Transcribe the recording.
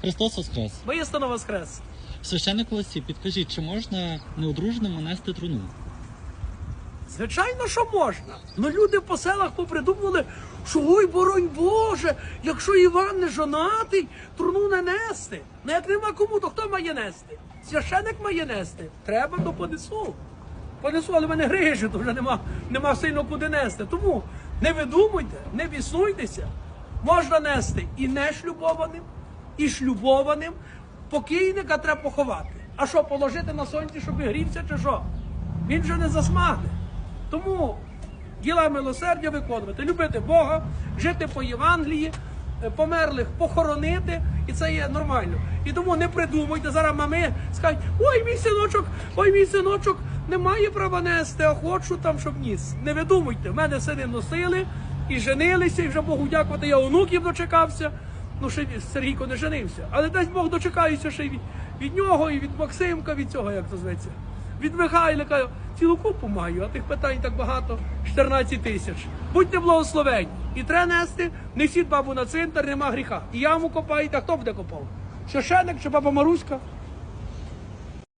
Христос Воскрес! Воістину воскрес. Священник Олексій, підкажіть, чи можна неодруженому нести труну? Звичайно, що можна. Ну люди по селах попридумували, що ой, боронь Боже, якщо Іван не жонатий, труну не нести. Ну як нема кому, то хто має нести? Священик має нести. Треба, то понесу. Понесу, але в мене грижі, то вже нема, нема сильно куди нести. Тому не видумуйте, не біснуйтеся. Можна нести і не шлюбованим, і шлюбованим. Покійника треба поховати. А що, положити на сонці, щоб грівся, чи що? Він вже не засмагне. Тому діла милосердя виконувати, любити Бога, жити по Євангелії, е, померлих похоронити, і це є нормально. І тому не придумуйте, зараз мами скажуть, ой, мій синочок, ой, мій синочок не має права нести, а хочу там, щоб ніс. Не видумуйте, в мене сини носили і женилися, і вже Богу дякувати, я онуків дочекався. Ну, ще Сергійко не женився. Але дасть Бог дочекаюся ще від, від нього, і від Максимка, від цього, як то зветься. Від Михайлика цілу купу маю, а тих питань так багато 14 тисяч. Будьте благословені. І треба нести, несіть бабу на цвинтар, нема гріха. І яму копаєте, а хто буде копав? Священик чи баба Маруська?